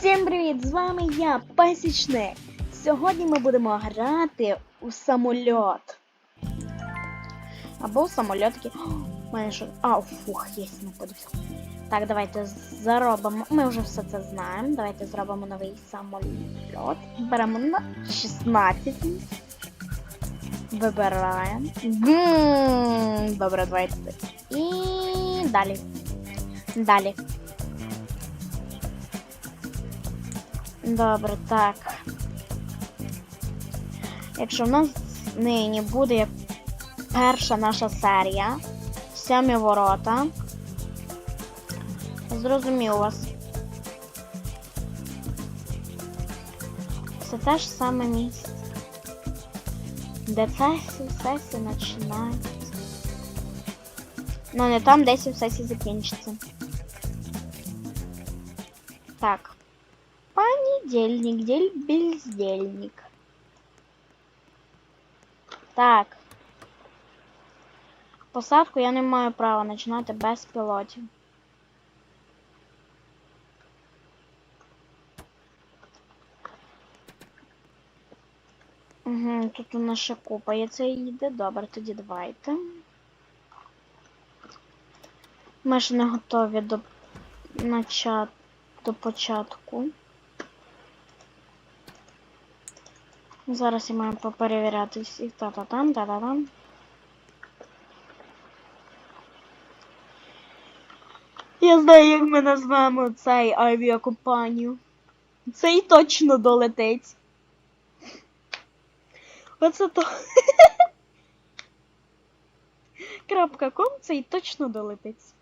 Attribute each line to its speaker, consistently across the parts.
Speaker 1: Всім привіт! З вами я, Пасічник. Сьогодні ми будемо грати у самольот. Або у самольот такий. У мене що. А, фух, є не подивився. Так, давайте заробимо. Ми вже все це знаємо. Давайте зробимо новий самольот. Беремо на 16. Вибираємо. Добре, давайте. І далі. Далі. Добре, так. Якщо в нас нині буде перша наша серія, сьомі ворота. Зрозумів вас. Це те ж саме місце. Де сесії, сесії починаються. Ну, не там, де сім сесії закінчиться. Так. Понедельник, дель бездельник. Так. Посадку я не маю права починати без пілотів. Угу, тут у нас ще купа є це їде. Добре, тоді давайте. Ми ж не готові до начат... до початку. Зараз я маю поперевіряти всіх та-та-там, та-та-там. Я знаю, як ми назвемо цей авіакомпанію. Цей точно долетить. Оце то. Крапка ком цей точно долетить.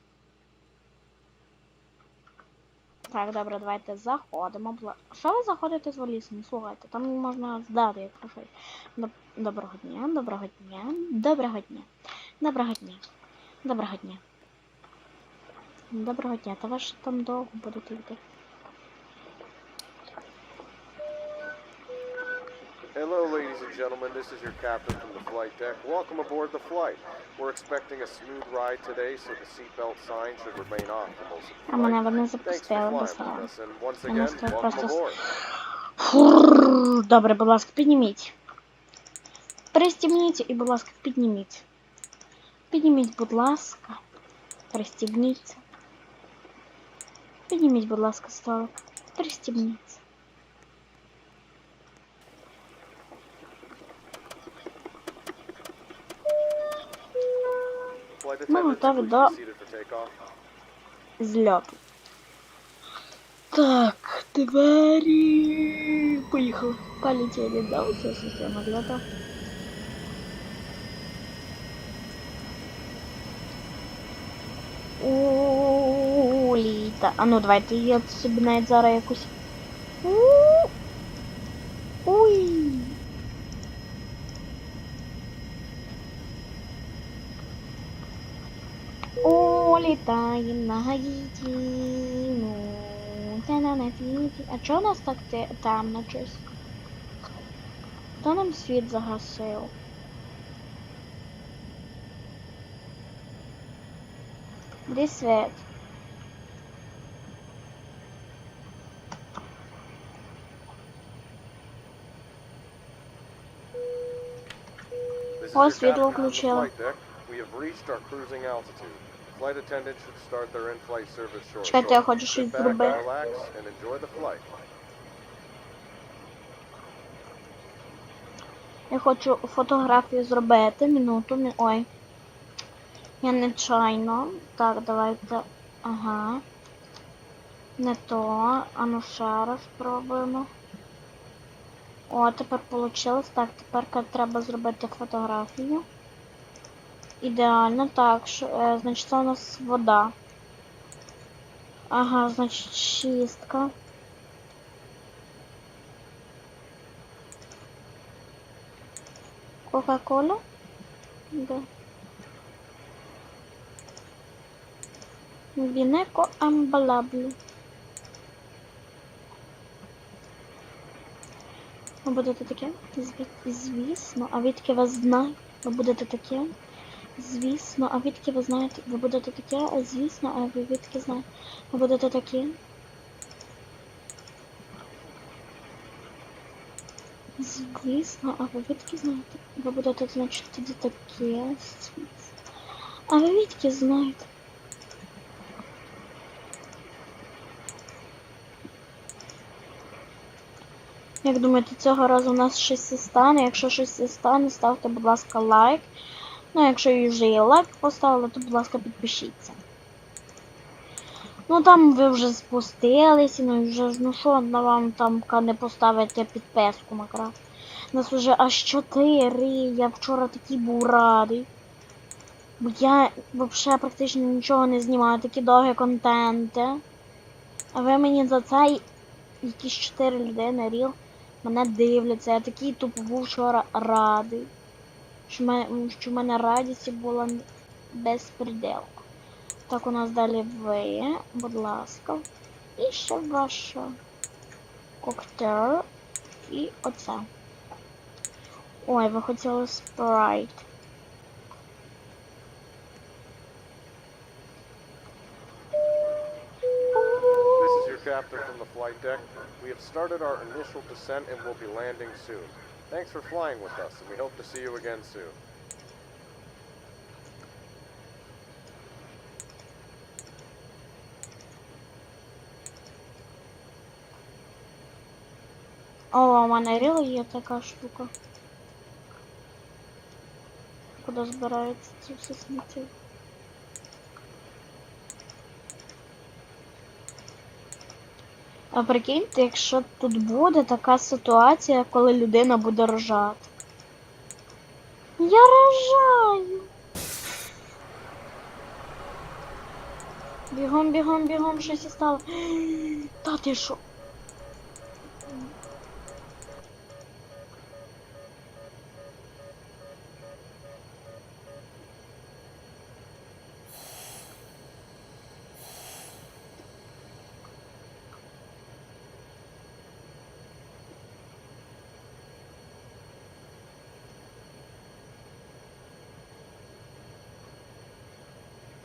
Speaker 1: Так, добре, давайте заходимо. Що ви заходите з валізом? Слухайте, там можна здати, якщо щось. Доброго дня, доброго дня, доброго дня, доброго дня, доброго дня. Доброго дня, та ви ж там довго будете йти.
Speaker 2: Hello, ladies and gentlemen. This is your captain from the flight deck. Welcome aboard the flight. We're expecting a smooth ride today, so the seatbelt sign should remain off for most of the
Speaker 1: А мене
Speaker 2: flight.
Speaker 1: вони
Speaker 2: Thanks for
Speaker 1: запустили
Speaker 2: flying
Speaker 1: без
Speaker 2: with us, and once
Speaker 1: Вона
Speaker 2: again,
Speaker 1: стоїть
Speaker 2: welcome
Speaker 1: просто з-
Speaker 2: aboard.
Speaker 1: Фурр. Добре, будь ласка, підніміть. Пристібніть і, будь ласка, підніміть. Підніміть, будь ласка. Пристібніться. Підніміть, будь ласка, столик. Пристібніться. Готові
Speaker 2: please
Speaker 1: до
Speaker 2: be seated for takeoff.
Speaker 1: зльоту. Так, двері. Поїхали. Полетіли, да, усе система зльоту. У літа. А ну давайте я собі навіть зараз якусь. У. Уй. Улітає на Гаїті. Ну, та на на фіті. А чого у нас так те- темно щось? Хто нам світ загасив? Де світ?
Speaker 2: This is
Speaker 1: О,
Speaker 2: your
Speaker 1: світло
Speaker 2: captain from the
Speaker 1: включила.
Speaker 2: flight deck. We have reached our cruising altitude. Flight attendants should start their in-flight service shortly.
Speaker 1: Чекайте, я хочу щось зробити.
Speaker 2: relax, and enjoy the flight.
Speaker 1: Я хочу фотографію зробити. Минуту, мі... ой. Я нечайно. Так, давайте. Ага. Не то. А ну ще раз спробуємо. О, тепер вийшло. Так, тепер треба зробити фотографію. Ідеально. Так, що, е, значить, це у нас вода. Ага, значить, чистка. Кока-кола? Да. Вінеко амбалаблю. Ви будете таке? Зві- Звісно, а відки вас знаю? Ви будете таке? Звісно, а відки ви знаєте? Ви будете таке? Звісно, а ви відки знаєте? Ви будете таке? Звісно, а ви відки знаєте? Ви будете, значить, тоді таке. А ви відки знаєте? Як думаєте, цього разу у нас щось і стане? Якщо щось стане, ставте, будь ласка, лайк. Ну, якщо вже є лайк поставили, то, будь ласка, підпишіться. Ну там ви вже спустились, ну і вже ну що на вам там не поставити підписку макра. Нас уже аж чотири. Я вчора такий був радий. Бо я взагалі практично нічого не знімаю, такі довгі контенти. А ви мені за це якісь чотири людини ріл мене дивляться. Я такий тупо був вчора радий. Що в мене, радість була без пределу. Так, у нас далі ви, будь ласка. І ще ваша коктейль. І оце. Ой, ви хотіли спрайт.
Speaker 2: Captain from the flight deck. We have started our initial descent and will be landing soon. Thanks for flying with us, and we hope to see you again soon.
Speaker 1: О, у мене ріл є така штука. Куди збирається ці всі сміття? А прикиньте, якщо тут буде така ситуація, коли людина буде рожати. Я рожаю. Бігом, бігом, бігом, щось і стало. Та ти що?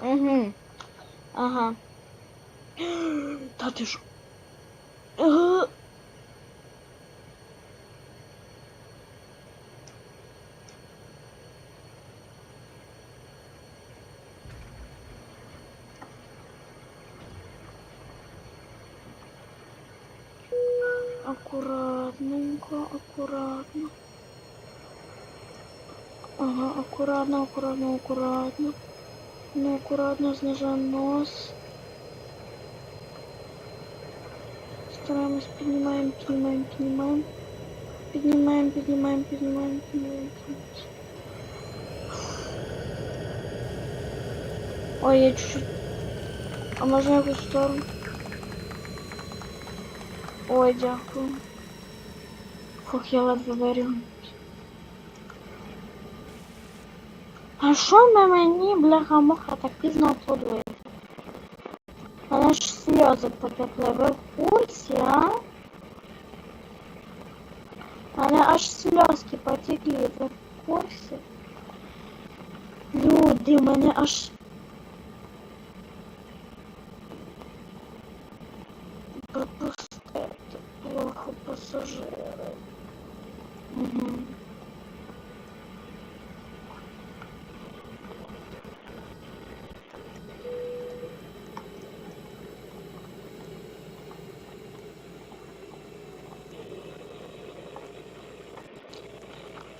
Speaker 1: Угу. Ага. Та ти ж. Е, Аккуратненько, аккуратно. Ага, аккуратно, аккуратно, аккуратно. Ну, аккуратно знижаем нос. Стараемся, поднимаем, поднимаем, поднимаем. Поднимаем, поднимаем, поднимаем, поднимаем. поднимаем. Ой, я чуть-чуть... А можно я в сторону? Ой, дякую. Фух, я ледве вирігнув. А що ми мені, бляха-муха, так пізно аплодує? Мене ж сльози потекли. Ви в курсі, а? Мене аж сльозки потекли. Ви в курсі? Люди, мене аж... Пропустити. Плохо пасажири. Угу.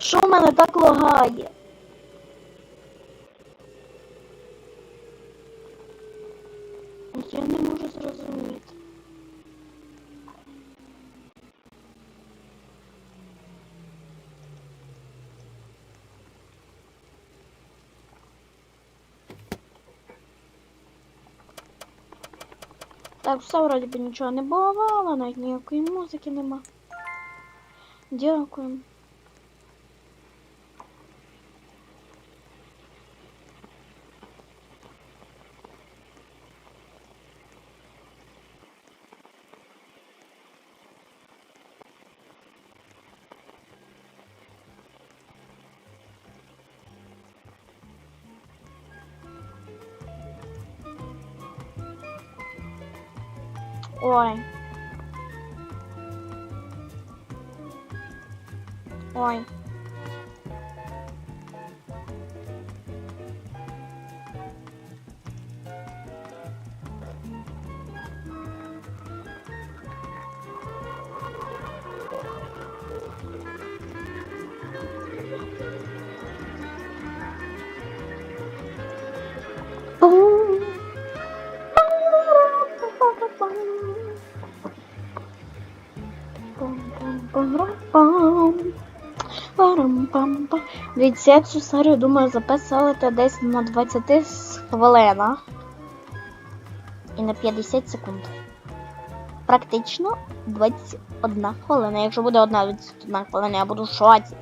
Speaker 1: Що в мене так лагає? Я не можу зрозуміти. Так, все вроді би нічого не бувало, навіть ніякої музики нема. Дякую. Ой. Ой. Парам-пам-пам. Дивіться, я цю серію думаю записувати десь на 20 хвилинах і на 50 секунд. Практично 21 хвилина. Якщо буде одна 21 хвилина, я буду в шоці.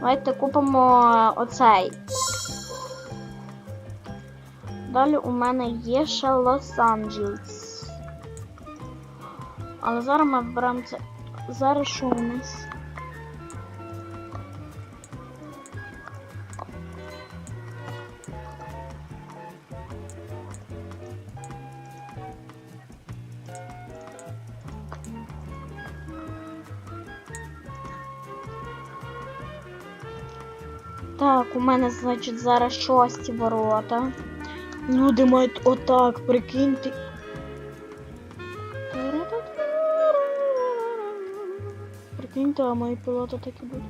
Speaker 1: Давайте купимо оцей. Далі у мене є ще Лос-Анджелес. Але зараз ми виберемо це. Зараз що у нас? Так, у мене, значить, зараз шості ворота. Люди мають отак, прикиньте. Прикиньте, а мої пілоти так і будуть.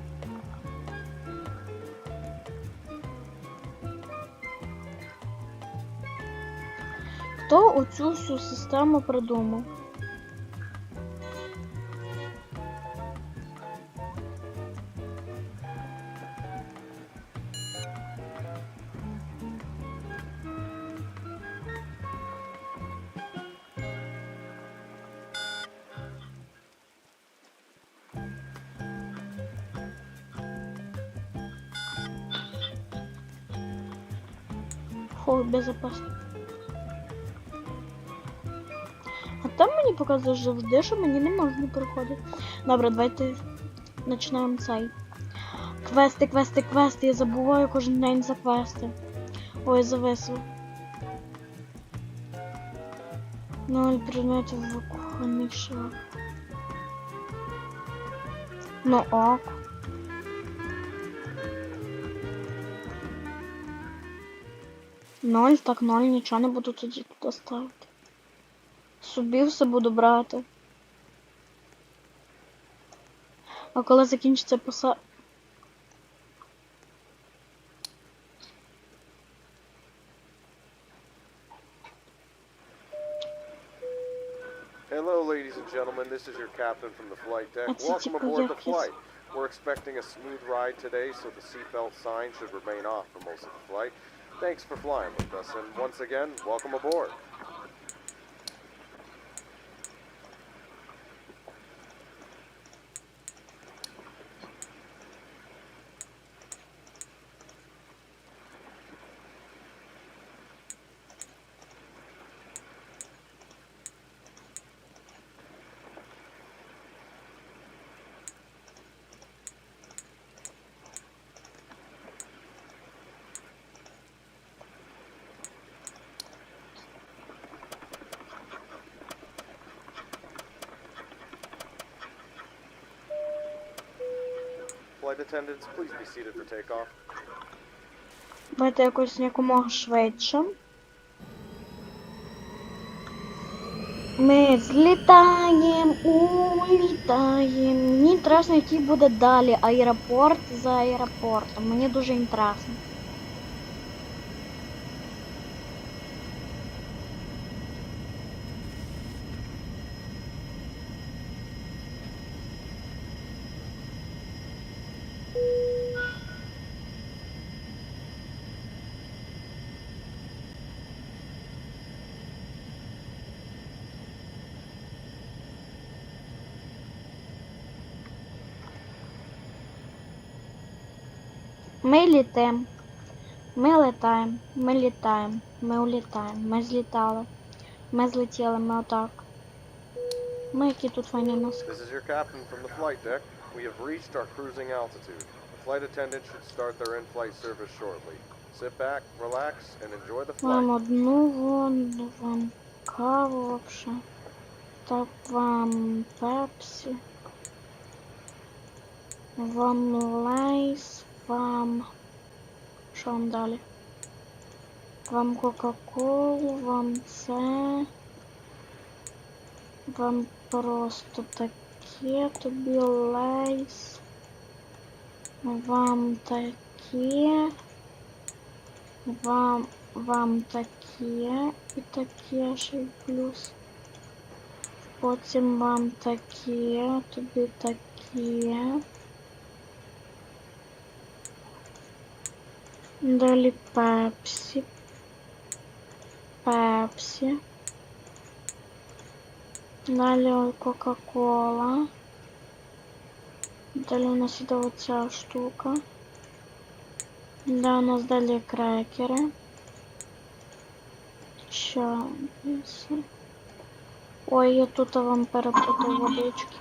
Speaker 1: Хто оцю всю систему придумав? Безопасно. А там мені показує завжди, що мені не можна проходити. Добре, давайте починаємо цей. Квести, квести, квести. Я забуваю кожен день за квести. Ой, зависло. Ноль предметів виконаних шаг. Ну ок. Ноль, так ноль, нічого не буду тоді туди ставити. Собі все буду брати. А коли закінчиться поса...
Speaker 2: Hello, ladies and gentlemen. This is your captain from the flight deck. Welcome aboard the flight. We're expecting a smooth ride today, so the seatbelt sign should remain off for most of the flight. Thanks for flying with us, and once again, welcome aboard.
Speaker 1: Давайте якось якомога швидше. Ми злітаємо, улітаємо. Мені інтересно, який буде далі аеропорт за аеропортом. Мені дуже інтересно. Ми літаємо. Ми летаємо. Ми літаємо. Ми улітаємо. Ми злітали. Ми злетіли, ми отак. Ми які тут файні носки.
Speaker 2: This is your captain from the flight deck. We have reached our cruising altitude. The flight attendant should start their in-flight service shortly. Sit back, relax, and enjoy the
Speaker 1: Вам
Speaker 2: flight.
Speaker 1: одну воду, вам каву вообще. Так, вам пепсі. Вам лейс, вам... Що вам далі? Вам Кока-Колу, вам це. Вам просто таке, тобі лейс. Вам таке. Вам, вам таке і таке ще й плюс. Потім вам таке, тобі таке. Далі пепсі. Пепсі. Далі Кока-Кола. Далі у нас іде оця штука. Да, у нас далі крекери. Чайниці. Ой, я тут вам перепутав водички.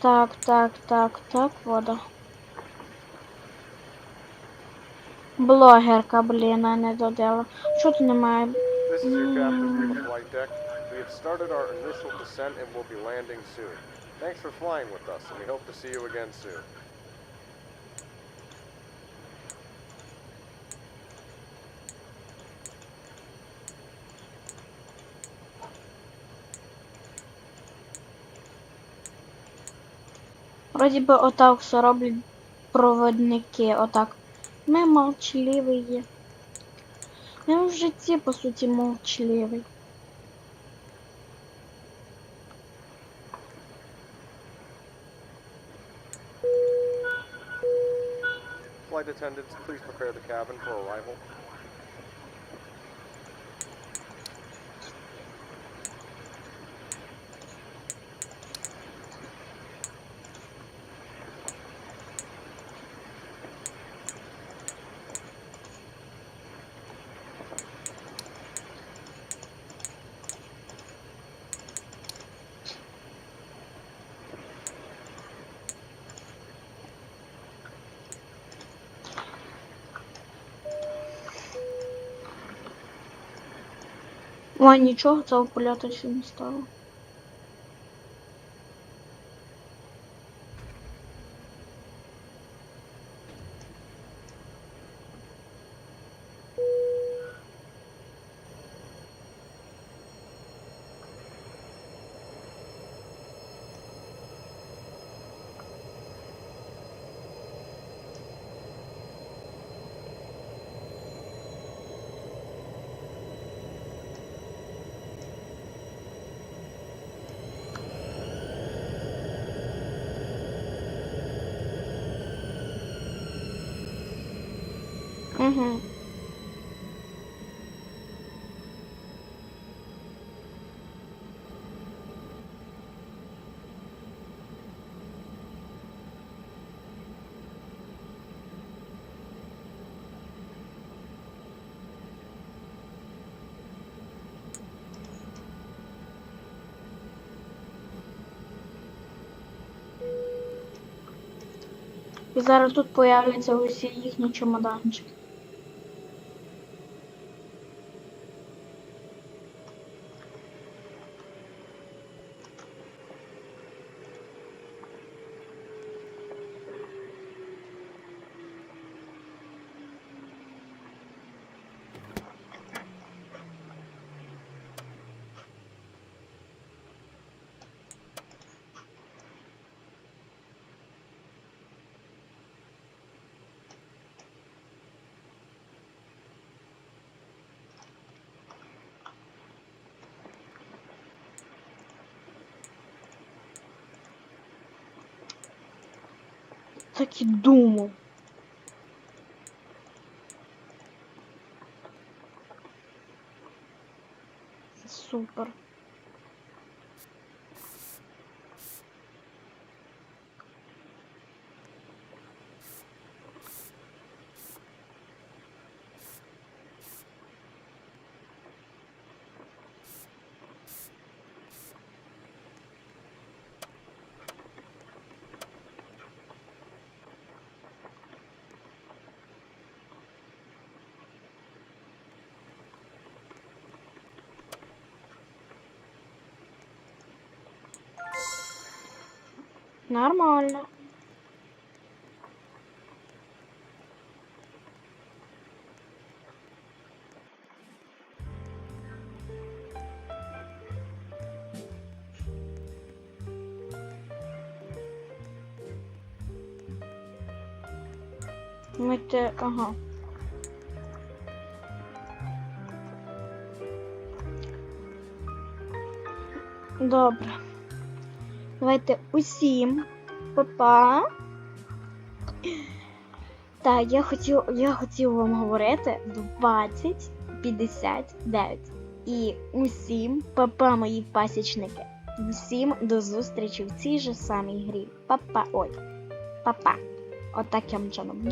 Speaker 1: Так, так, так, так, вода. Блогерка, блін, а не додала. Що тут немає?
Speaker 2: This is your captain from the flight deck. We have started our initial descent and will be landing soon. Thanks for flying with us, and we hope to see you again soon.
Speaker 1: Вроді би отак все роблять проводники. Отак. Ми молчаливі є. Ми в житті, по суті, молчаливий.
Speaker 2: Flight attendants, please prepare the cabin for arrival.
Speaker 1: Нічого, цього польоту ще не стало. І зараз тут появляться усі їхні чемоданчики. Так і думав. Супер. Нормально. Ми те, ага. Добре. Давайте усім. Па-па. Так, я хотів, я хотів вам говорити 2059. І усім, папа, мої пасічники. Усім до зустрічі в цій же самій грі. Папа. Ой. Папа. Отак я мчаном. Всім